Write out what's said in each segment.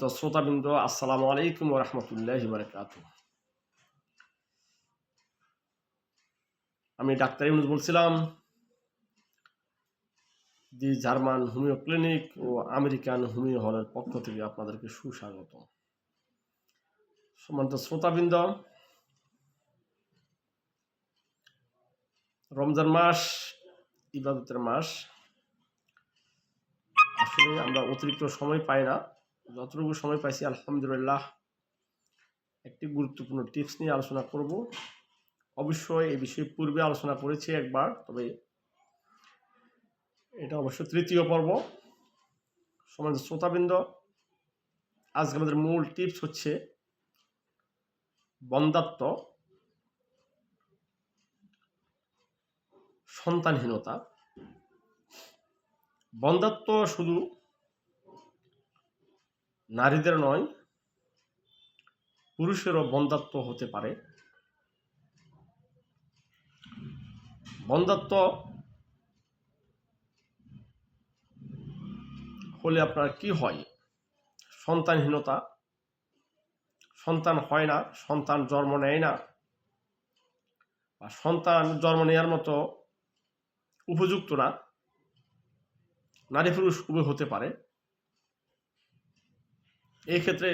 সম্মানিত শ্রোতাবৃন্দ, আসসালামু আলাইকুম রহমতুল্লাহ বারকাত আমি ডাক্তার ইউনুস বলছিলাম, দি জার্মান হোমিও ক্লিনিক ও আমেরিকান হোমিও হলের পক্ষ থেকে আপনাদেরকে সুস্বাগত। সম্মানিত শ্রোতাবৃন্দ, রমজান মাস, ইবাদতের মাস, আসলে আমরা অতিরিক্ত সময় পাই না। যতটুকু সময় পাইছি, আলহামদুলিল্লাহ, একটি গুরুত্বপূর্ণ টিপস নিয়ে আলোচনা করব। অবশ্যই এই বিষয়ে পূর্বে আলোচনা করেছি একবার, তবে এটা অবশ্য তৃতীয় পর্ব। সমাজ শ্রোতাবৃন্দ, আজকে আমাদের মূল টিপস হচ্ছে বন্দাত্ম সন্তানহীনতা। বন্ধাত্ব শুধু নারীদের নয়, পুরুষেরও বন্ধাত্ব হতে পারে। বন্ধাত্ব হলে আপনার কি হয়? সন্তানহীনতা, সন্তান হয় না, সন্তান জন্ম নেয় না। বা সন্তান জন্ম নেওয়ার মতো উপযুক্ত না। নারী পুরুষ উভয় হতে পারে। এই ক্ষেত্রে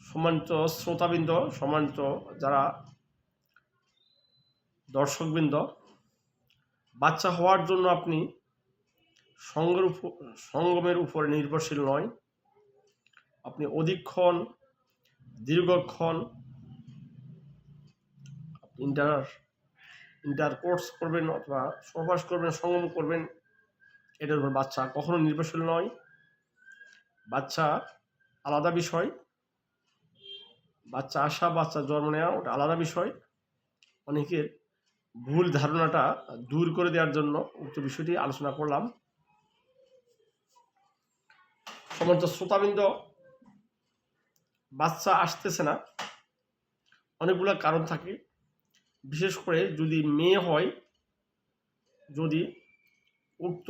সম্মানিত শ্রোতাবৃন্দ, সম্মানিত যারা দর্শকবৃন্দ, বাচ্চা হওয়ার জন্য আপনি সঙ্গের উপর সঙ্গমের উপরে নির্ভরশীল নয়। আপনি অধিকক্ষণ, দীর্ঘক্ষণ ইন্টার ইন্টার কোর্স করবেন অথবা সহবাস করবেন, সঙ্গম করবেন, এটার উপর বাচ্চা কখনো নির্ভরশীল নয়। বাচ্চা আলাদা বিষয়। বাচ্চা আসা, বাচ্চা জন্ম নেওয়া ওটা আলাদা বিষয়। অনেকের ভুল ধারণাটা দূর করে দেওয়ার জন্য উক্ত বিষয়টি আলোচনা করলাম। সমস্ত শ্রোতাবৃন্দ, বাচ্চা আসতেছে না। অনেকগুলো কারণ থাকে। বিশেষ করে যদি মেয়ে হয়, যদি উক্ত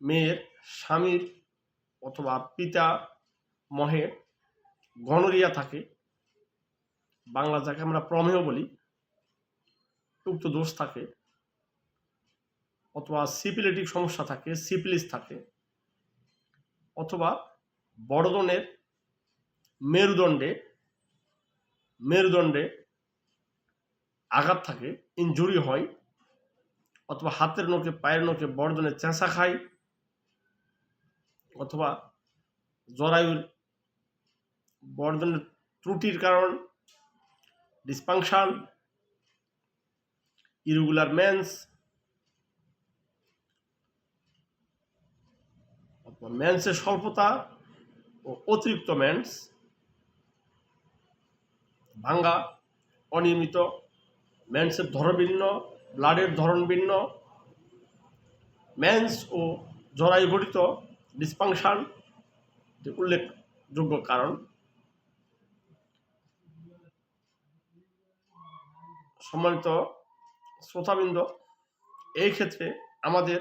মেয়ের স্বামীর অথবা পিতা মহে গণরিয়া থাকে, বাংলা যাকে আমরা প্রমেয় বলি, উক্ত দোষ থাকে, অথবা সিপিলেটিক সমস্যা থাকে সিপিলিস থাকে, অথবা বড়দনের মেরুদণ্ডে মেরুদণ্ডে আঘাত থাকে ইনজুরি হয়, অথবা হাতের নোকে পায়ের নোকে বর্ধনের চেঁচা খায় অথবা জরায়ুর বর্ধনের ত্রুটির কারণ ডিসপাংশন ইরেগুলার মেন্স অথবা মেন্সের স্বল্পতা ও অতিরিক্ত মেন্স ভাঙ্গা, অনিয়মিত মেন্সের ধরন ভিন্ন ব্লাডের ধরন ভিন্ন মেন্স ও জরায়ু ঘটিত ডিসপাংশন উল্লেখযোগ্য কারণ। সম্মানিত শ্রোতাবৃন্দ, এই ক্ষেত্রে আমাদের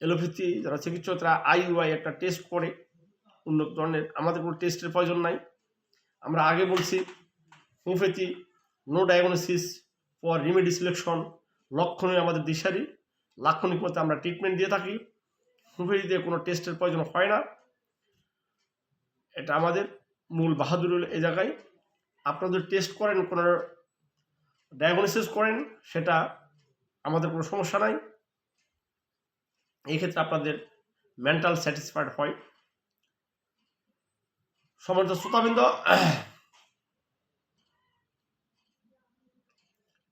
এলোপ্যাথি যারা চিকিৎসক, তারা আইইউআই একটা টেস্ট করে। উন্নত ধরনের, আমাদের কোনো টেস্টের প্রয়োজন নাই। আমরা আগে বলছি, homeopathy no diagnosis for remedy selection লক্ষণে আমাদের দিশারি। লাক্ষণিক মতে আমরা ট্রিটমেন্ট দিয়ে থাকি। হোমিওপ্যাথিতে কোনো টেস্টের প্রয়োজন হয় না। এটা আমাদের মূল বাহাদুর এই জায়গায়। আপনাদের টেস্ট করেন, কোনো ডায়াগনোসিস করেন, সেটা আমাদের কোনো সমস্যা নাই। এক্ষেত্রে আপনাদের মেন্টাল স্যাটিসফাইড হয়। সম্মানিত শ্রোতাবৃন্দ,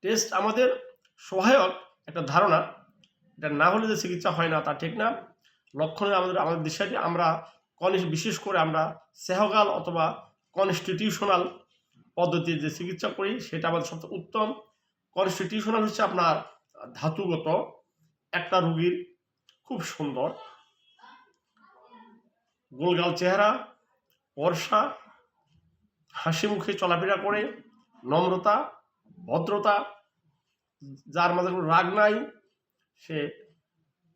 টেস্ট আমাদের সহায়ক একটা ধারণা। এটা না হলে যে চিকিৎসা হয় না তা ঠিক না। লক্ষণে আমাদের আমাদের দিশাটি আমরা কনিস বিশেষ করে আমরা সেহগাল অথবা কনস্টিটিউশনাল পদ্ধতির যে চিকিৎসা করি, সেটা আমাদের সবচেয়ে উত্তম। কনস্টিটিউশনাল হচ্ছে আপনার ধাতুগত একটা রুগীর খুব সুন্দর গোলগাল চেহারা বর্ষা হাসি মুখে চলাফেরা করে, নম্রতা, ভদ্রতা, যার মাঝে কোনো রাগ নাই, সে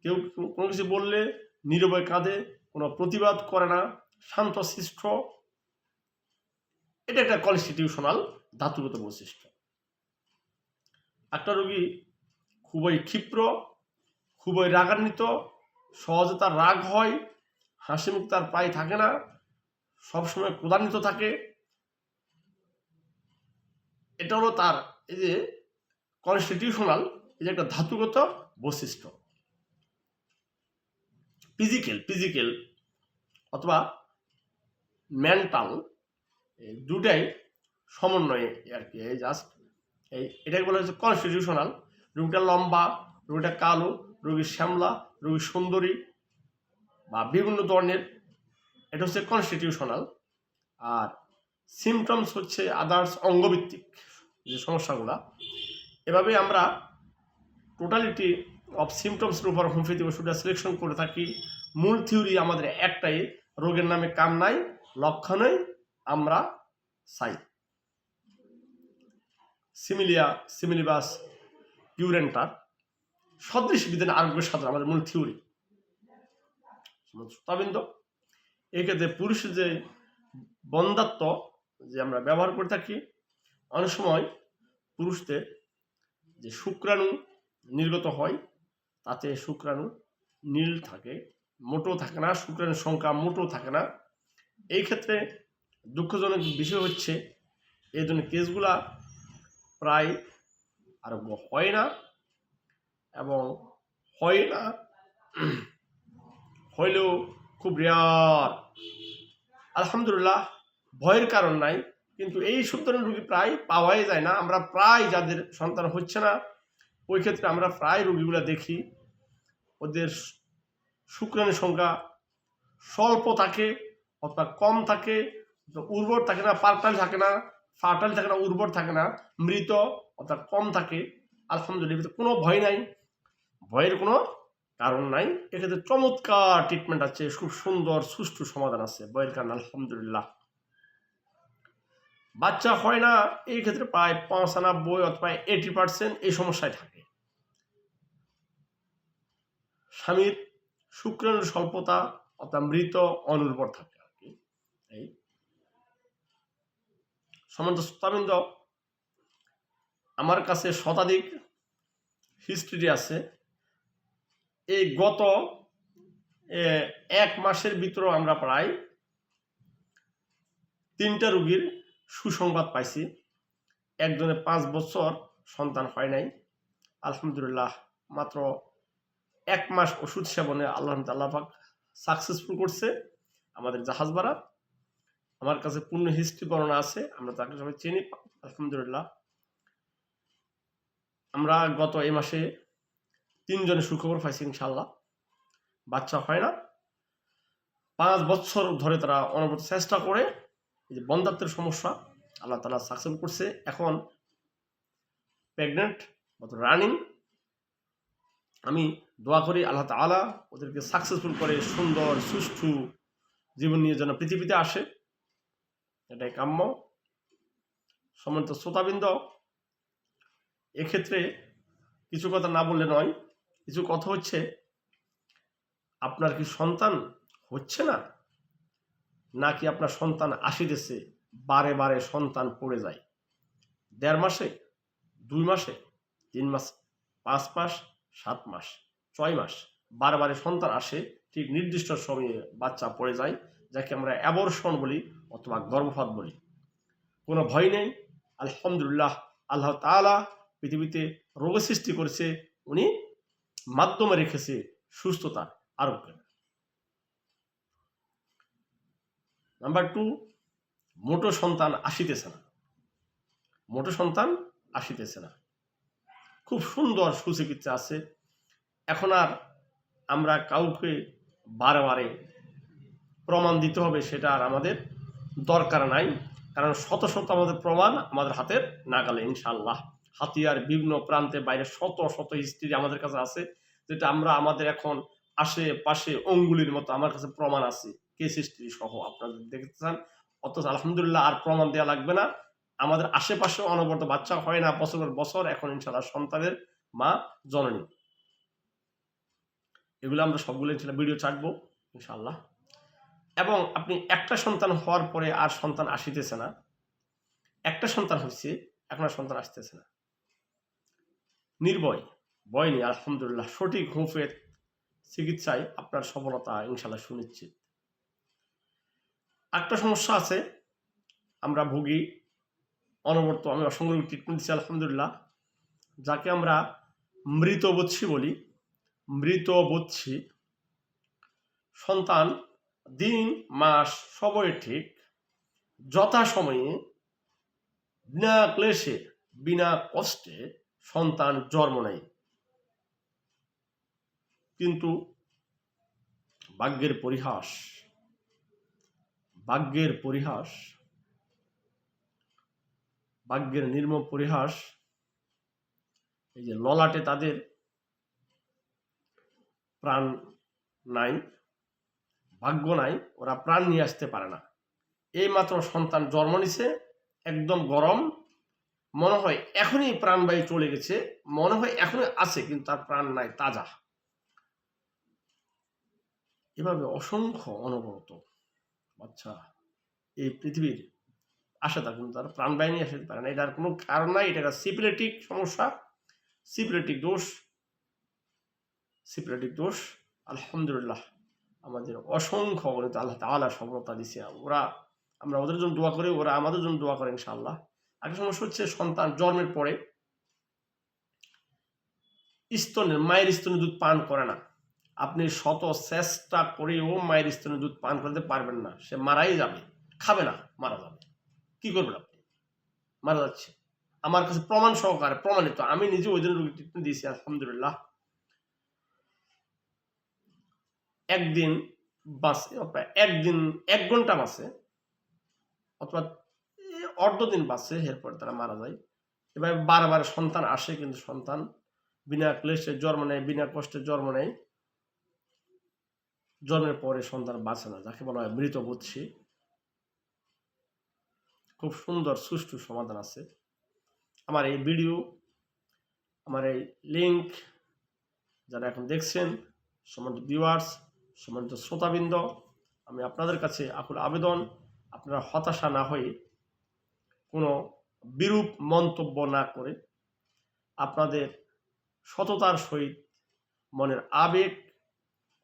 কেউ কোনো কিছু বললে নীরবে কাঁদে কোনো প্রতিবাদ করে না শান্তশিষ্ট এটা একটা কনস্টিটিউশনাল ধাতুগত বৈশিষ্ট্য। একটা রোগী খুবই ক্ষিপ্র, খুবই রাগান্বিত, সহজে তার রাগ হয় হাসি মুখ তার প্রায় থাকে না, সবসময় ক্রোধান্বিত থাকে। এটা হলো তার এই যে কনস্টিটিউশনাল এই যে একটা ধাতুগত বৈশিষ্ট্য। ফিজিক্যাল ফিজিক্যাল অথবা এই দুটাই সমন্বয়ে আর কি। এই জাস্ট এই এটাকে বলা হচ্ছে কনস্টিটিউশনাল রোগীটা লম্বা, রোগীটা কালো রোগীর শ্যামলা রোগীর সুন্দরী বা বিভিন্ন ধরনের। এটা হচ্ছে কনস্টিটিউশনাল আর সিমটমস হচ্ছে আদার্স অঙ্গভিত্তিক যে সমস্যাগুলা। এভাবে আমরা টোটালিটি অফ সিমটমসের উপর হোমিওপ্যাথি ওষুধটা সিলেকশন করে থাকি। মূল থিওরি আমাদের একটাই, রোগের নামে কাম নাই লক্ষণই আমরা চাই সিমিলিয়া সিমিলিবাস ইউরেন্টার সদৃশ বিধান আরোগ্য সাধন আমাদের মূল থিওরি শ্রোতাবৃন্দ এক্ষেত্রে পুরুষের যে বন্ধাত্ম, যে আমরা ব্যবহার করে থাকি, অনেক সময় পুরুষদের যে শুক্রাণু নির্গত হয় তাতে শুক্রাণু নীল থাকে, মোটো থাকে না, শুক্রাণুর সংখ্যা মোটো থাকে না। এই ক্ষেত্রে দুঃখজনক বিষয় হচ্ছে, এই জন্য কেসগুলা প্রায় আরোগ্য হয় না এবং হয় না হইলেও খুব রেয়ার আলহামদুলিল্লাহ, ভয়ের কারণ নাই, কিন্তু এই সব ধরনের রুগী প্রায় পাওয়াই যায় না। আমরা প্রায় যাদের সন্তান হচ্ছে না, ওই ক্ষেত্রে আমরা প্রায় রুগীগুলো দেখি। ওদের শুক্রাণুর সংখ্যা স্বল্প থাকে অথবা কম থাকে, উর্বর থাকে না পার্টাল থাকে না ফার্টাল থাকে না, উর্বর থাকে না, মৃত, অর্থাৎ কম থাকে। আলহামদুলিল্লাহ কোনো ভয় নাই। ভয়ের কোনো কারণ নাই। এক্ষেত্রে চমৎকার ট্রিটমেন্ট আছে, খুব সুন্দর, সুষ্ঠু সমাধান আছে ভয়ের কারণ, আলহামদুলিল্লাহ। বাচ্চা হয় না এই ক্ষেত্রে প্রায় পঁচানব্বই অথবা এইটি পার্সেন্ট এই সমস্যায় থাকে। স্বামীর শুক্রাণুর স্বল্পতা অর্থাৎ মৃত অনুর্বর থাকে আর কি। এই সমান্ত শ্রোতাবৃন্দ আমার কাছে শতাধিক হিস্ট্রি আছে। এই গত এক মাসের ভিতরে আমরা প্রায় তিনটা রুগীর সুসংবাদ পাইছি। একজনের পাঁচ বছর সন্তান হয় নাই। আলহামদুলিল্লাহ, মাত্র এক মাস ওষুধ সেবনে আল্লাহ আল্লাহাক সাকসেসফুল করছে আমাদের জাহাজ ভাড়া। আমার কাছে পূর্ণ হিস্ট্রি বর্ণনা আছে, আমরা তাকে সবাই চিনি, আলহামদুলিল্লাহ। আমরা গত এই মাসে তিনজনের সুখবর পাইছি ইনশাল্লাহ বাচ্চা হয় না। পাঁচ বছর ধরে তারা অনবরত চেষ্টা করে, এই যে বন্ধাত্বের সমস্যা, আল্লাহ তালা সাকসেস করছে। এখন প্রেগনেন্ট রানিং আমি দোয়া করি আল্লাহ তালা ওদেরকে সাকসেসফুল করে সুন্দর, সুষ্ঠু জীবন নিয়ে যেন পৃথিবীতে আসে। এটাই কাম্য। সমন্ত শ্রোতাবৃন্দ, এক্ষেত্রে কিছু কথা না বললে নয়, কিছু কথা হচ্ছে, আপনার কি সন্তান হচ্ছে না? নাকি আপনার সন্তান আসিতেছে বারে বারে সন্তান পড়ে যায়? দেড় মাসে? দুই মাসে? তিন মাস? পাঁচ মাস? সাত মাস, ছয় মাস। বারে বারে সন্তান আসে, ঠিক নির্দিষ্ট সময়ে বাচ্চা পড়ে যায়, যাকে আমরা অ্যাবর্ষণ বলি অথবা গর্ভপাত বলি। কোনো ভয় নেই। আলহামদুলিল্লাহ, আল্লাহ তাআলা পৃথিবীতে রোগ সৃষ্টি করেছে, উনি মাধ্যমে রেখেছে সুস্থতা আরোগ্যের নাম্বার টু মোটো সন্তান আসিতেছে না। মোটো সন্তান আসিতেছে না। খুব সুন্দর সুচিকিৎসা আছে। এখন আর আমরা কাউকে বারে প্রমাণ দিতে হবে সেটা আর আমাদের দরকার নাই। কারণ শত শত আমাদের প্রমাণ আমাদের হাতের নাগালে ইনশাল্লাহ হাতিয়ার বিভিন্ন প্রান্তে বাইরে শত শত হিস্ট্রি আমাদের কাছে আছে, যেটা আমরা আমাদের এখন আশেপাশে অঙ্গুলির মতো আমার কাছে প্রমাণ আছে। কেস হিস্ট্রি সহ আপনারা দেখতে চান, অথচ আলহামদুলিল্লাহ আর প্রমাণ দেওয়া লাগবে না। আমাদের আশেপাশে অনবরত বাচ্চা হয় না। বছরের বছর এখন ইনশাল্লাহ সন্তানের মা জননী। এগুলো আমরা সবগুলো ইনশাল্লাহ ভিডিও ছাড়বো ইনশাল্লাহ এবং আপনি একটা সন্তান হওয়ার পরে আর সন্তান আসিতেছে না। একটা সন্তান হচ্ছে এখন আর সন্তান আসতেছে না। নির্ভয়, ভয় নেই, আলহামদুলিল্লাহ। সঠিক হুঁফের চিকিৎসায় আপনার সফলতা ইনশাল্লাহ সুনিশ্চিত। একটা সমস্যা আছে, আমরা ভুগি অনবর্ত আমি অসংখ্য ট্রিটমেন্ট দিচ্ছি আলহামদুলিল্লাহ। যাকে আমরা মৃত বচ্ছি বলি। মৃত বচ্ছি সন্তান দিন, মাস সবই ঠিক যথাসময়ে বিনা ক্লেশে, বিনা কষ্টে সন্তান জন্ম নেয়। কিন্তু ভাগ্যের পরিহাস ভাগ্যের পরিহাস ভাগ্যের নির্মম পরিহাস, এই যে ললাটে তাদের প্রাণ নাই, ভাগ্য নাই, ওরা প্রাণ নিয়ে আসতে পারে না। এই মাত্র সন্তান জন্ম নিছে, একদম গরম, মনে হয় এখনই প্রাণবায়ু চলে গেছে, মনে হয় এখনই আছে, কিন্তু তার প্রাণ নাই, তাজা। এভাবে অসংখ্য অনবরত বাচ্চা এই পৃথিবীর আসে তা কিন্তু তার প্রাণবায়ু নিয়ে আসতে পারে না এটার কোনো কারণ নাই, এটা একটা সিপিলেটিক সমস্যা, সিপিলেটিক দোষ সিপিলেটিক দোষ। আলহামদুলিল্লাহ, আমাদের অসংখ্য অগণিত আল্লাহ তালা সফলতা দিছে ওরা। আমরা ওদের জন্য দোয়া করি, ওরা আমাদের জন্য দোয়া করে ইনশাআল্লাহ। একটা সমস্যা হচ্ছে সন্তান জন্মের পরে স্তনের মায়ের স্তনের দুধ পান করে না। আপনি শত চেষ্টা করেও মায়ের স্তনের দুধ পান করতে পারবেন না। সে মারাই যাবে, খাবে না, মারা যাবে। কি করবেন আপনি? মারা যাচ্ছে। আমার কাছে প্রমাণ সহকারে, প্রমাণিত। আমি নিজে ওই দিনের রোগী ট্রিটমেন্ট দিয়েছি, আলহামদুলিল্লাহ। একদিন বাসে একদিন, এক ঘণ্টা বাসে, অথবা এই অর্ধ দিন বাসে, এরপর তারা মারা যায়। এভাবে বারবার সন্তান আসে, কিন্তু সন্তান বিনা ক্লেশে জন্ম নেয়, বিনা কষ্টে জন্ম নেয়। জন্মের পরে সন্তান বাঁচে না, যাকে বলা হয় মৃত বুঝছি খুব সুন্দর, সুষ্ঠু সমাধান আছে। আমার এই ভিডিও আমার এই লিঙ্ক যারা এখন দেখছেন সম্মানিত ভিউয়ার্স সম্মানিত শ্রোতাবৃন্দ, আমি আপনাদের কাছে আকুল আবেদন, আপনারা হতাশা না হয়ে কোনো বিরূপ মন্তব্য না করে আপনাদের সততার সহিত মনের আবেগ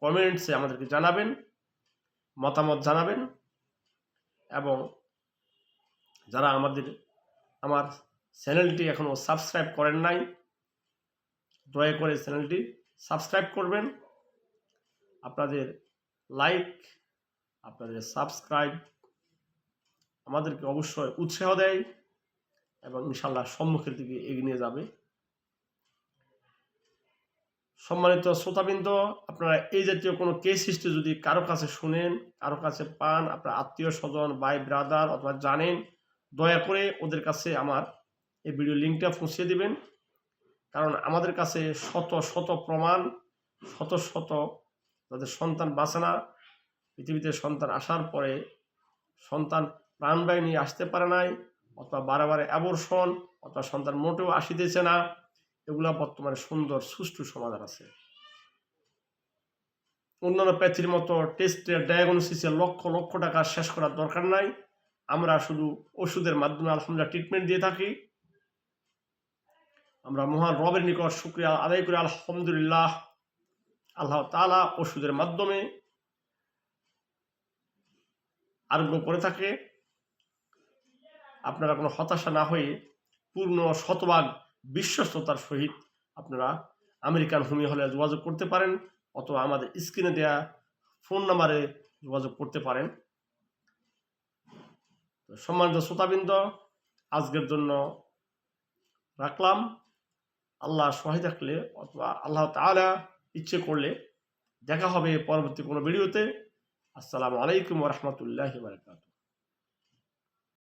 কমেন্টসে আমাদেরকে জানাবেন, মতামত জানাবেন এবং যারা আমাদের, আমার চ্যানেলটি এখনও সাবস্ক্রাইব করেন নাই, দয়া করে চ্যানেলটি সাবস্ক্রাইব করবেন। আপনাদের লাইক, আপনাদের সাবস্ক্রাইব আমাদেরকে অবশ্যই উৎসাহ দেয় এবং ইনশাল্লাহ সম্মুখের দিকে এগিয়ে নিয়ে যাবে। সম্মানিত শ্রোতাবৃন্দ, আপনারা এই জাতীয় কোনো কেস হিস্ট্রি যদি কারও কাছে শুনেন, কারও কাছে পান, আপনার আত্মীয় স্বজন বাই ব্রাদার অথবা জানেন দয়া করে ওদের কাছে আমার এই ভিডিও লিঙ্কটা পৌঁছে দিবেন। কারণ আমাদের কাছে শত শত প্রমাণ, শত শত তাদের সন্তান বাঁচে না। পৃথিবীতে সন্তান আসার পরে সন্তান প্রাণবায়ু নিয়ে আসতে পারে নাই, অথবা বারে বারে অ্যাবর্ষণ অথবা সন্তান মোটেও আসিতেছে না। এগুলা বর্তমানে সুন্দর, সুষ্ঠু সমাধান আছে। অন্যান্য প্যাথির মতো টেস্টের ডায়াগনোসিসের লক্ষ লক্ষ টাকা শেষ করার দরকার নাই। আমরা শুধু ওষুধের মাধ্যমে আলহামদুলিল্লাহ ট্রিটমেন্ট দিয়ে থাকি। আমরা মহান রবের নিকট শুক্রিয়া আদায় করি, আলহামদুলিল্লাহ। আল্লাহ তালা ওষুধের মাধ্যমে আরোগ্য করে থাকে। আপনারা কোনো হতাশা না হয়ে পূর্ণ শতভাগ বিশ্বস্ততার সহিত আপনারা আমেরিকান হোমি হলে যোগাযোগ করতে পারেন, অথবা আমাদের স্ক্রিনে দেয়া ফোন নাম্বারে যোগাযোগ করতে পারেন। সম্মানিত শ্রোতাবৃন্দ, আজকের জন্য রাখলাম। আল্লাহ সহায় থাকলে অথবা আল্লাহ তালা ইচ্ছে করলে দেখা হবে পরবর্তী কোনো ভিডিওতে। আসসালামু আলাইকুম রহমতুল্লাহ বারকাত